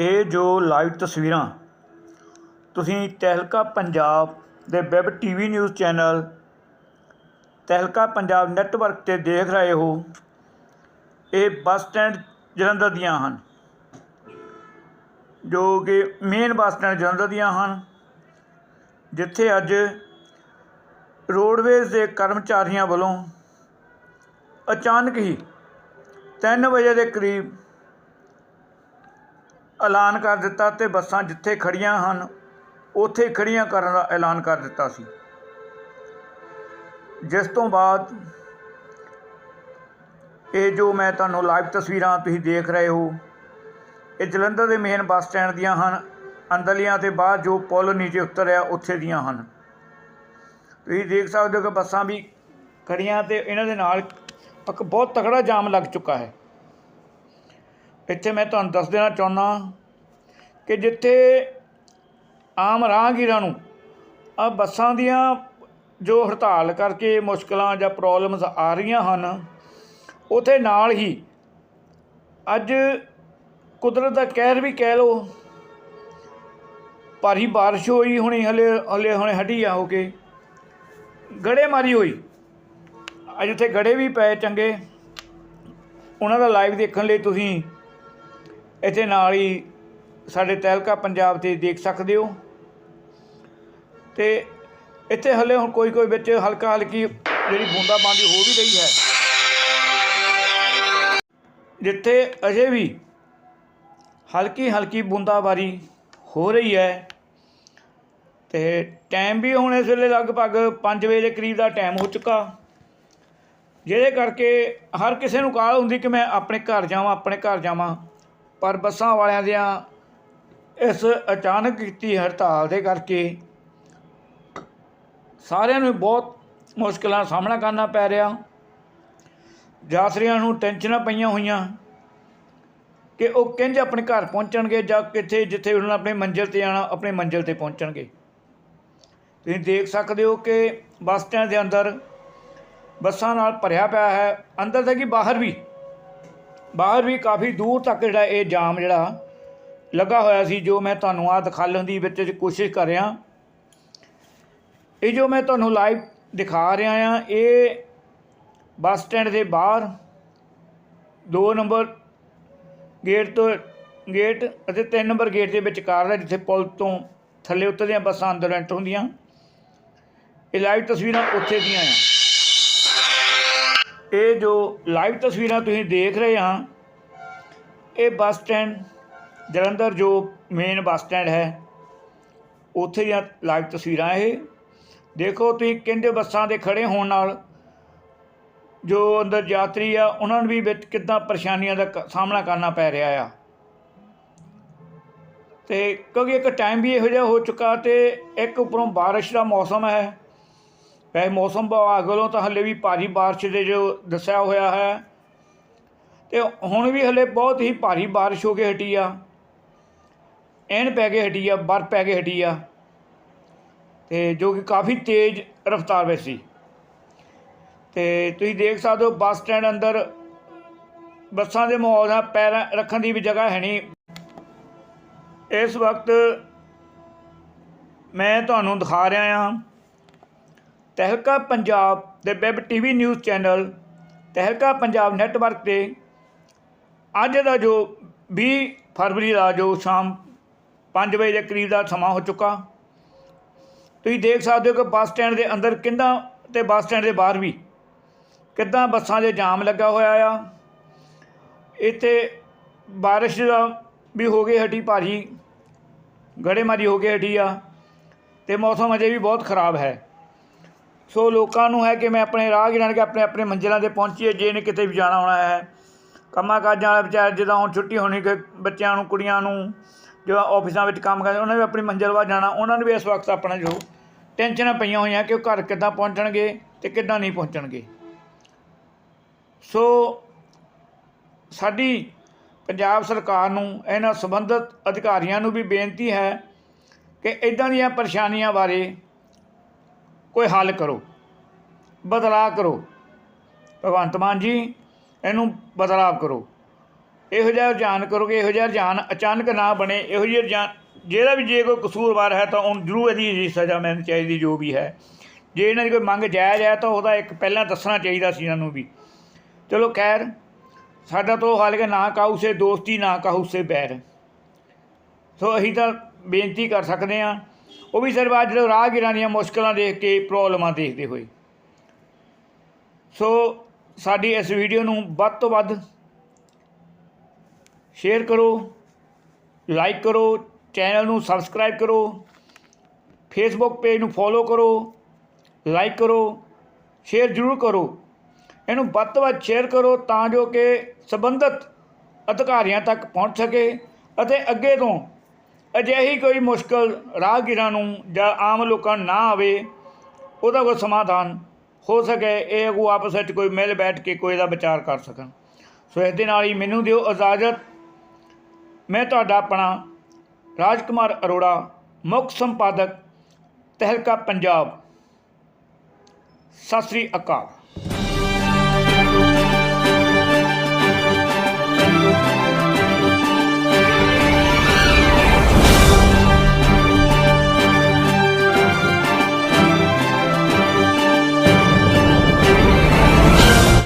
ਇਹ ਜੋ ਲਾਈਵ ਤਸਵੀਰਾਂ, ਤੁਸੀਂ ਤਹਿਲਕਾ ਪੰਜਾਬ ਦੇ web TV news channel, Tehelka Punjab network 'ਤੇ ਦੇਖ ਰਹੇ ਹੋ, ਇਹ ਬੱਸ ਸਟੈਂਡ ਜਲੰਧਰ ਦੀਆਂ ਹਨ, ਜੋ ਕਿ ਮੇਨ ਬੱਸ ਸਟੈਂਡ ਜਲੰਧਰ ਦੀਆਂ ਹਨ, ਜਿੱਥੇ ਅੱਜ ਰੋਡਵੇਜ਼ ਦੇ ਕਰਮਚਾਰੀਆਂ ਵੱਲੋਂ ਅਚਾਨਕ ਹੀ 3 ਵਜੇ ਦੇ ਕਰੀਬ ਐਲਾਨ ਕਰ ਦਿੱਤਾ ਤੇ ਬੱਸਾਂ ਜਿੱਥੇ ਖੜੀਆਂ ਹਨ, ਉੱਥੇ ਹੀ ਖੜੀਆਂ ਕਰਨ ਦਾ ਐਲਾਨ ਕਰ ਦਿੱਤਾ ਸੀ। ਜਿਸ ਤੋਂ ਬਾਅਦ ਇਹ ਜੋ ਮੈਂ ਤੁਹਾਨੂੰ ਲਾਈਵ ਤਸਵੀਰਾਂ ਤੁਸੀਂ ਦੇਖ ਰਹੇ ਹੋ, ਇਹ ਜਲੰਧਰ ਦੇ ਮੇਨ ਬੱਸ ਸਟੈਂਡ ਦੀਆਂ ਹਨ। ਅੰਦਰਲੀਆਂ ਤੇ ਬਾਅਦ ਜੋ ਪੁਲ ਨੀਚੇ ਉਤਰਿਆ ਉੱਥੇ ਦੀਆਂ ਹਨ। ਤੁਸੀਂ ਦੇਖ ਸਕਦੇ ਹੋ ਕਿ ਬੱਸਾਂ ਵੀ ਖੜੀਆਂ ਤੇ ਇਹਨਾਂ ਦੇ ਨਾਲ ਇੱਕ ਬਹੁਤ ਤਕੜਾ ਜਾਮ ਲੱਗ ਚੁੱਕਾ ਹੈ। ਇੱਥੇ ਮੈਂ ਤੁਹਾਨੂੰ ਦੱਸ ਦੇਣਾ ਚਾਹੁੰਦਾ ਕਿ ਜਿੱਥੇ ਆਮ ਰਾਹਗੀਰਾਂ ਨੂੰ ਆ ਬੱਸਾਂ ਦੀਆਂ ਜੋ ਹੜਤਾਲ ਕਰਕੇ ਮੁਸ਼ਕਲਾਂ ਜਾਂ ਪ੍ਰੋਬਲਮਸ ਆ ਰਹੀਆਂ ਹਨ, ਉਥੇ ਨਾਲ ਹੀ ਅੱਜ ਕੁਦਰਤ ਦਾ ਕਹਿਰ ਵੀ ਕਹਿ ਲਓ, ਭਾਰੀ ਬਾਰਿਸ਼ ਹੋਈ ਹੁਣੀ ਹਲੇ ਹਲੇ ਹੁਣੇ ਹਟੀ ਆ ਹੋ ਕੇ ਗੜੇ ਮਾਰੀ ਹੋਈ। ਅੱਜ ਉੱਥੇ ਗੜੇ ਵੀ ਪਏ ਚੰਗੇ। ਉਹਨਾਂ ਦਾ ਲਾਈਵ ਦੇਖਣ ਲਈ ਤੁਸੀਂ ਇੱਥੇ ਨਾਲ ਹੀ ਸਾਡੇ ਤਹਿਲਕਾ ਪੰਜਾਬ ਤੇ ਦੇਖ ਸਕਦੇ ਹੋ। ਤੇ ਇੱਥੇ ਹਲੇ ਹੁਣ ਕੋਈ ਕੋਈ ਵਿੱਚ ਹਲਕਾ ਹਲਕੀ ਜਿਹੜੀ ਬੂੰਦਾਬਾਂਦੀ ਹੋ ਵੀ ਰਹੀ ਹੈ। ਜਿੱਥੇ ਅਜੇ ਵੀ ਹਲਕੀ ਹਲਕੀ ਬੂੰਦਾਬਾਰੀ ਹੋ ਰਹੀ ਹੈ। ਤੇ ਟਾਈਮ ਵੀ ਹੁਣ ਇਸ ਵੇਲੇ ਲਗਭਗ 5 ਵਜੇ ਦੇ ਕਰੀਬ ਦਾ ਟਾਈਮ ਹੋ ਚੁੱਕਾ। ਜਿਹਦੇ ਕਰਕੇ ਹਰ ਕਿਸੇ ਨੂੰ ਕਾਲ ਹੁੰਦੀ ਕਿ ਮੈਂ ਆਪਣੇ ਘਰ ਜਾਵਾਂ, ਆਪਣੇ ਘਰ ਜਾਵਾਂ। ਪਰ ਬੱਸਾਂ ਵਾਲਿਆਂ ਦੀਆਂ ਇਸ ਅਚਾਨਕ ਕੀਤੀ ਹੜਤਾਲ ਦੇ ਕਰਕੇ ਸਾਰਿਆਂ ਨੂੰ ਬਹੁਤ ਮੁਸ਼ਕਲਾਂ ਦਾ ਸਾਹਮਣਾ ਕਰਨਾ ਪੈ ਰਿਹਾ। ਯਾਤਰੀਆਂ ਨੂੰ ਟੈਨਸ਼ਨਾਂ ਪਈਆਂ ਹੋਈਆਂ ਕਿ ਉਹ ਕਿੰਜ ਆਪਣੇ ਘਰ ਪਹੁੰਚਣਗੇ ਜਾਂ ਕਿੱਥੇ ਜਿੱਥੇ ਉਹਨਾਂ ਨੇ ਆਪਣੀ ਮੰਜ਼ਿਲ ਤੇ ਆਣਾ ਆਪਣੇ ਮੰਜ਼ਿਲ ਤੇ ਪਹੁੰਚਣਗੇ। ਤੁਸੀਂ ਦੇਖ ਸਕਦੇ ਹੋ ਕਿ ਬੱਸ ਸਟੈਂਡ ਦੇ ਅੰਦਰ ਬੱਸਾਂ ਨਾਲ ਭਰਿਆ ਪਿਆ ਹੈ। ਅੰਦਰ ਤੱਕ ਕਿ ਬਾਹਰ ਵੀ ਬਾਹਰ ਵੀ ਕਾਫੀ ਦੂਰ ਤੱਕ ਜਿਹੜਾ ਇਹ ਜਾਮ ਜਿਹੜਾ ਲੱਗਾ ਹੋਇਆ ਸੀ, ਜੋ ਮੈਂ ਤੁਹਾਨੂੰ ਆ ਦਿਖਾਲਣ ਦੀ ਵਿੱਚ ਕੋਸ਼ਿਸ਼ ਕਰ ਰਿਹਾ। ਇਹ ਜੋ ਮੈਂ ਤੁਹਾਨੂੰ ਲਾਈਵ ਦਿਖਾ ਰਿਹਾ ਆ ਇਹ ਬੱਸ ਸਟੈਂਡ ਦੇ ਬਾਹਰ 2 ਨੰਬਰ ਗੇਟ ਤੋਂ ਗੇਟ ਅਤੇ 3 ਨੰਬਰ ਗੇਟ ਦੇ ਵਿਚਕਾਰ ਦਾ ਜਿੱਥੇ ਪੁਲ ਤੋਂ ਥੱਲੇ ਉਤਰਦੀਆਂ ਬੱਸਾਂ ਅੰਦਰ ਐਂਟਰ ਹੁੰਦੀਆਂ। ਇਹ ਲਾਈਵ ਤਸਵੀਰਾਂ ਉੱਥੇ ਦੀਆਂ ਆ। ਇਹ ਜੋ ਲਾਈਵ ਤਸਵੀਰਾਂ ਤੁਸੀਂ ਦੇਖ ਰਹੇ ਹਾਂ, ਇਹ ਬੱਸ ਸਟੈਂਡ, ਜਲੰਧਰ ਜੋ ਮੇਨ ਬੱਸ ਸਟੈਂਡ ਹੈ, ਉੱਥੇ ਦੀਆਂ ਲਾਈਵ ਤਸਵੀਰਾਂ ਇਹ। ਦੇਖੋ ਤੁਸੀਂ ਕਿੰਨੇ ਬੱਸਾਂ ਦੇ ਖੜੇ ਹੋਣ ਨਾਲ ਜੋ ਅੰਦਰ ਯਾਤਰੀ ਆ, ਉਹਨਾਂ ਨੂੰ ਵੀ ਵਿੱਚ ਕਿੱਦਾਂ ਪਰੇਸ਼ਾਨੀਆਂ ਦਾ ਕ- ਸਾਹਮਣਾ ਕਰਨਾ ਪੈ ਰਿਹਾ ਆ। ਤੇ ਕਿਉਂਕਿ ਇੱਕ ਟਾਈਮ ਵੀ ਇਹੋ ਜਿਹਾ ਹੋ ਚੁੱਕਾ ਤੇ ਇੱਕ ਉੱਪਰੋਂ ਬਾਰਿਸ਼ ਦਾ ਮੌਸਮ ਹੈ। ਵੈਸੇ ਮੌਸਮ ਵਿਭਾਗ ਵੱਲੋਂ ਤਾਂ ਹਲੇ ਵੀ ਭਾਰੀ ਬਾਰਿਸ਼ ਦੇ ਜੋ ਦੱਸਿਆ ਹੋਇਆ ਹੈ। ਤੇ ਹੁਣ ਵੀ ਹਲੇ ਬਹੁਤ ਹੀ ਭਾਰੀ ਬਾਰਿਸ਼ ਹੋ ਕੇ ਹਟੀ ਆ। ਐਨ ਪੈ ਕੇ ਹਟੀ ਆ, ਬਰਫ਼ ਪੈ ਕੇ ਹਟੀ ਆ। ਤੇ ਜੋ ਕਿ ਕਾਫੀ ਤੇਜ਼ ਰਫ਼ਤਾਰ ਵਿੱਚ ਸੀ। ਤੇ ਤੁਸੀਂ ਦੇਖ ਸਕਦੇ ਹੋ ਬੱਸ ਸਟੈਂਡ ਅੰਦਰ ਬੱਸਾਂ ਦੇ ਮਾਹੌਲ ਦਾ ਪੈਰ ਰੱਖਣ ਦੀ ਵੀ ਜਗ੍ਹਾ ਹੈ ਨਹੀਂ। ਇਸ ਵਕਤ ਮੈਂ ਤੁਹਾਨੂੰ ਦਿਖਾ ਰਿਹਾ ਹਾਂ ਤਹਿਲਕਾ ਪੰਜਾਬ ਦੇ web TV news channel, Tehelka Punjab network ਤੇ ਅੱਜ ਦਾ ਜੋ 20 ਫਰਵਰੀ ਦਾ ਜੋ ਸ਼ਾਮ 5 ਵਜੇ ਦੇ ਕਰੀਬ ਦਾ ਸਮਾਂ ਹੋ ਚੁੱਕਾ। ਤੁਸੀਂ ਦੇਖ ਸਕਦੇ ਹੋ ਕਿ ਬੱਸ ਸਟੈਂਡ ਦੇ ਅੰਦਰ ਕਿੰਨਾ ਤੇ ਬੱਸ ਸਟੈਂਡ ਦੇ ਬਾਹਰ ਵੀ ਕਿੱਦਾਂ ਬੱਸਾਂ ਦੇ ਜਾਮ ਲੱਗਾ ਹੋਇਆ ਆ। ਇੱਥੇ ਬਾਰਿਸ਼ ਦਾ ਵੀ ਹੋ ਗਈ ਹਟੀ ਭਾਰੀ, ਗੜੇਮਾਰੀ ਹੋ ਗਈ ਹਟੀ ਆ ਤੇ ਮੌਸਮ ਅਜੇ ਵੀ ਬਹੁਤ ਖਰਾਬ ਹੈ। ਸੋ ਲੋਕਾਂ ਨੂੰ ਹੈ ਕਿ ਮੈਂ ਆਪਣੇ ਰਾਹ ਨੇ ਕੇ ਆਪਣੇ ਆਪਣੇ ਮੰਜ਼ਿਲਾਂ ਤੇ ਪਹੁੰਚੀਏ, ਜੇ ਨੇ ਕਿਤੇ ਵੀ ਜਾਣਾ ਹੋਣਾ ਹੈ। ਕੰਮਾਂ ਕਾਜਾਂ ਵਾਲੇ ਵਿਚਾਰੇ, ਜਦੋਂ ਹੁਣ ਛੁੱਟੀ ਹੋਣੀ ਕਿ ਬੱਚਿਆਂ ਨੂੰ, ਕੁੜੀਆਂ ਨੂੰ ਜੋ ਆਫਿਸਾਂ ਵਿੱਚ ਕੰਮ ਕਰਦੇ, ਉਹਨਾਂ ਨੇ ਵੀ ਆਪਣੀ ਮੰਜ਼ਿਲ ਵੱਲ ਜਾਣਾ, ਉਹਨਾਂ ਨੂੰ ਵੀ ਇਸ ਵਕਤ ਆਪਣਾ ਜੋ ਟੈਨਸ਼ਨਾਂ ਪਈਆਂ ਹੋਈਆਂ ਕਿ ਉਹ ਘਰ ਕਿੱਦਾਂ ਪਹੁੰਚਣਗੇ ਤੇ ਕਿੱਦਾਂ ਨਹੀਂ ਪਹੁੰਚਣਗੇ। ਸੋ ਸਾਡੀ ਪੰਜਾਬ ਸਰਕਾਰ ਨੂੰ, ਇਹਨਾਂ ਸੰਬੰਧਿਤ ਅਧਿਕਾਰੀਆਂ ਨੂੰ ਵੀ ਬੇਨਤੀ ਹੈ ਕਿ ਇਦਾਂ ਦੀਆਂ ਪਰੇਸ਼ਾਨੀਆਂ ਬਾਰੇ ਕੋਈ ਹੱਲ ਕਰੋ, ਬਦਲਾਅ ਕਰੋ। ਭਗਵੰਤ ਮਾਨ ਜੀ, ਇਹਨੂੰ ਬਦਲਾਅ ਕਰੋ। ਇਹੋ ਜਿਹਾ ਰੁਝਾਨ ਕਰੋਗੇ, ਇਹੋ ਜਿਹਾ ਰੁਝਾਨ ਅਚਾਨਕ ਨਾ ਬਣੇ, ਇਹੋ ਜਿਹਾ ਰੁਝਾਨ, ਜਿਹੜਾ ਵੀ ਜੇ ਕੋਈ ਕਸੂਰਵਾਰ ਹੈ ਤਾਂ ਉਹਨੂੰ ਜ਼ਰੂਰ ਇਹਦੀ ਸਜ਼ਾ ਮਿਲਣੀ ਚਾਹੀਦੀ, ਜੋ ਵੀ ਹੈ। ਜੇ ਇਹਨਾਂ ਦੀ ਕੋਈ ਮੰਗ ਜਾਇਜ਼ ਹੈ ਤਾਂ ਉਹਦਾ ਇੱਕ ਪਹਿਲਾਂ ਦੱਸਣਾ ਚਾਹੀਦਾ ਸੀ ਇਹਨਾਂ ਨੂੰ ਵੀ। ਚਲੋ ਖੈਰ, ਸਾਡਾ ਤੋਂ ਉਹ ਹਾਲ ਕੇ ਨਾ ਕਾਹੂ ਸੇ ਦੋਸਤੀ, ਨਾ ਕਾਹੂ ਸੇ ਬੈਰ ਸੋ ਅਸੀਂ ਤਾਂ ਬੇਨਤੀ ਕਰ ਸਕਦੇ ਹਾਂ ਉਹ ਵੀ ਸਿਰਫ ਅੱਜ ਰਾਹਗੀਰਾਂ ਦੀਆਂ ਮੁਸ਼ਕਲਾਂ ਦੇਖ ਕੇ ਪ੍ਰੋਬਲਮਾਂ ਦੇਖਦੇ ਹੋਏ। ਸੋ ਸਾਡੀ ਇਸ ਵੀਡੀਓ ਨੂੰ ਵੱਧ ਤੋਂ ਵੱਧ ਸ਼ੇਅਰ ਕਰੋ, ਲਾਈਕ ਕਰੋ, ਚੈਨਲ ਨੂੰ ਸਬਸਕ੍ਰਾਈਬ ਕਰੋ ਫੇਸਬੁੱਕ ਪੇਜ ਨੂੰ ਫੋਲੋ ਕਰੋ, ਲਾਈਕ ਕਰੋ, ਸ਼ੇਅਰ ਜ਼ਰੂਰ ਕਰੋ। ਇਹਨੂੰ ਵੱਧ ਤੋਂ ਵੱਧ ਸ਼ੇਅਰ ਕਰੋ ਤਾਂ ਜੋ ਕਿ ਸੰਬੰਧਿਤ ਅਧਿਕਾਰੀਆਂ ਤੱਕ ਪਹੁੰਚ ਸਕੇ ਅਤੇ ਅੱਗੇ ਤੋਂ ਅਜਿਹੀ ਕੋਈ ਮੁਸ਼ਕਲ ਰਾਹਗੀਰਾਂ ਨੂੰ ਜਾਂ ਆਮ ਲੋਕਾਂ ਨਾ ਆਵੇ, ਉਹਦਾ ਕੋਈ ਸਮਾਧਾਨ ਹੋ ਸਕੇ, ਇਹ ਅਗੂ ਆਪਸ ਵਿੱਚ ਕੋਈ ਮਿਲ ਬੈਠ ਕੇ ਕੋਈ ਦਾ ਵਿਚਾਰ ਕਰ ਸਕਣ। ਸੋ ਇਸ ਦੇ ਨਾਲ ਹੀ ਮੈਨੂੰ ਦਿਓ ਇਜਾਜ਼ਤ। ਮੈਂ ਤੁਹਾਡਾ ਆਪਣਾ ਰਾਜਕੁਮਾਰ ਅਰੋੜਾ, ਮੁੱਖ ਸੰਪਾਦਕ, ਤਹਿਲਕਾ ਪੰਜਾਬ। ਸਤਿ ਸ੍ਰੀ ਅਕਾਲ।